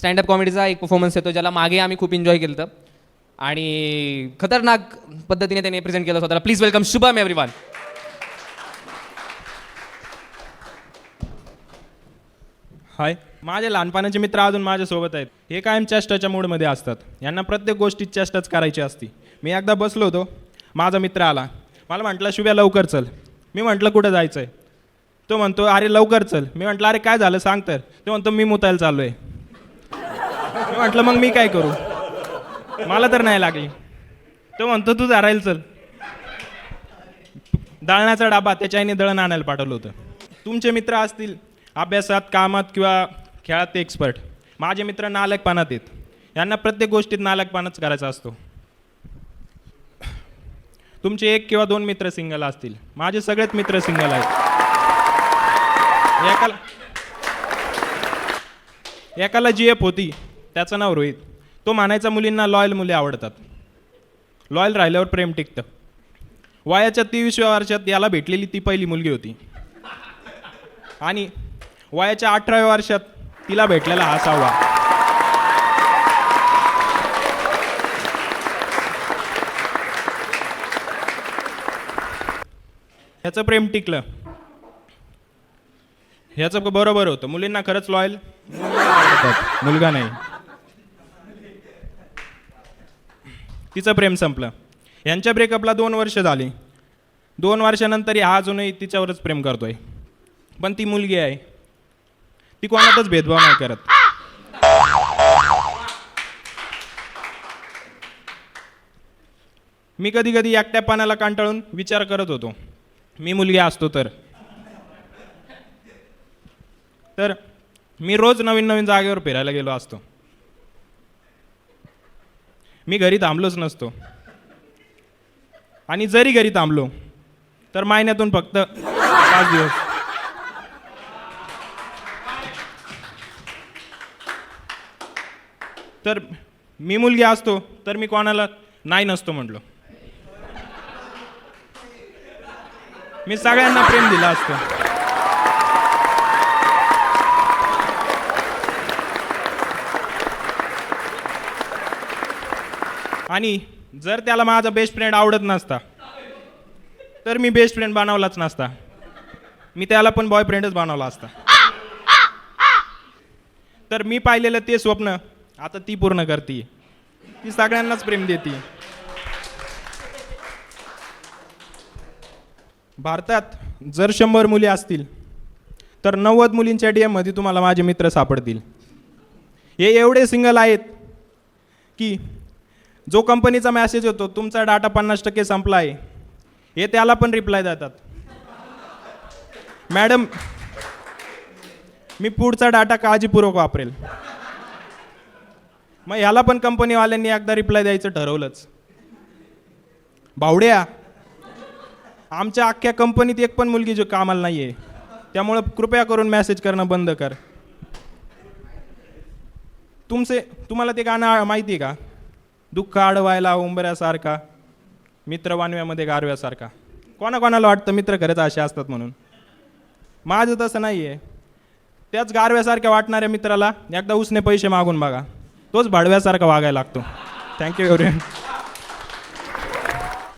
Stand up कॉमेडीचा एक performance येतो ज्याला मागे आम्ही खूप एन्जॉय केलं होतं आणि खतरनाक पद्धतीने त्याने प्रेझेंट केलं स्वतःला please welcome Shubham everyone hi माझे लहानपणाचे मित्र अजून माझ्यासोबत आहेत. हे कायम चेष्टाच्या मूडमध्ये असतात. यांना प्रत्येक गोष्टीत चेष्टाच करायची असती. मी एकदा बसलो होतो. माझा मित्र आला. मला म्हटलं शुभ्या लवकर चल. मी म्हटलं कुठं जायचं आहे तो म्हणतो अरे लवकर चल. मी म्हटलं अरे काय झालं? सांग तर. तो म्हणतो मी मुतायला चाललो आहे मी म्हटलं मग मी काय करू? मला तर नाही लागली. तो म्हणतो तू धरायला चल. दळणाचा डाबा त्याच्या आईने दळण आणायला पाठवलं होतं. तुमचे मित्र असतील अभ्यासात कामात किंवा खेळात ते एक्सपर्ट माझे मित्र नालकपानात आहेत. यांना प्रत्येक गोष्टीत नालकपानच करायचा असतो. तुमचे एक किंवा दोन मित्र सिंगल असतील. माझे सगळेच मित्र सिंगल आहेत. एकाला एकाला जी एफ होती. त्याचं नाव रोहित. तो मानायचा मुलींना लॉयल मुले आवडतात. लॉयल राहिल्यावर प्रेम टिकतं. वयाच्या तेवीसव्या वर्षात याला भेटलेली ती पहिली मुलगी होती. आणि वयाच्या अठराव्या वर्षात तिला भेटलेला हा सहावा. ह्याचं प्रेम टिकलं. ह्याचं बरोबर होतं. मुलींना खरंच लॉयल. मुलगा नाही. तिचं प्रेम संपलं. यांच्या ब्रेकअपला दोन वर्ष झाली. दोन वर्षानंतर हा अजूनही तिच्यावरच प्रेम करतोय. पण ती मुलगी आहे. ती कोणातच भेदभाव नाही करत. मी कधी कधी एकट्यापणाला कंटाळून विचार करत होतो. मी मुलगी असतो तर. तर मी रोज नवीन नवीन जागेवर फिरायला गेलो असतो. मी घरी थांबलोच नसतो. आणि जरी घरी थांबलो तर महिन्यातून फक्त पाच दिवस. तर मी मुलगी असतो तर मी कोणाला नाही नसतो म्हटलो. मी सगळ्यांना प्रेम दिला असतो. आणि जर त्याला माझा बेस्ट फ्रेंड आवडत नसता तर मी बेस्ट फ्रेंड बनवलाच नसता. मी त्याला पण बॉयफ्रेंडच बनवला असता. तर मी पाहिलेलं ते स्वप्न आता ती पूर्ण करते. ती सगळ्यांनाच प्रेम देते. भारतात जर शंभर मुली असतील तर नव्वद मुलींच्या डी एममध्ये तुम्हाला माझे मित्र सापडतील. हे एवढे सिंगल आहेत की जो कंपनीचा मॅसेज येतो तुमचा डाटा पन्नास टक्के संपला आहे हे त्याला पण रिप्लाय देतात. मॅडम मी पुढचा डाटा काळजीपूर्वक वापरेल. मग ह्याला पण कंपनीवाल्यांनी एकदा रिप्लाय द्यायचं ठरवलंच. भावड्या आमच्या अख्ख्या कंपनीत एक पण मुलगी जो कामाला नाही आहे त्यामुळं कृपया करून मॅसेज करणं बंद कर. तुमचे तुम्हाला ते गाणं माहिती आहे का? दुःख अडवायला उंबऱ्यासारखा मित्र वानव्यामध्ये गारव्यासारखा. कोणाकोणाला वाटतं मित्र खरंच असे असतात म्हणून? माझं तसं नाही आहे त्याच गारव्यासारख्या वाटणाऱ्या मित्राला एकदा उसने पैसे मागून बघा. तोच भाडव्यासारखा वागायला लागतो. थँक्यू एवढे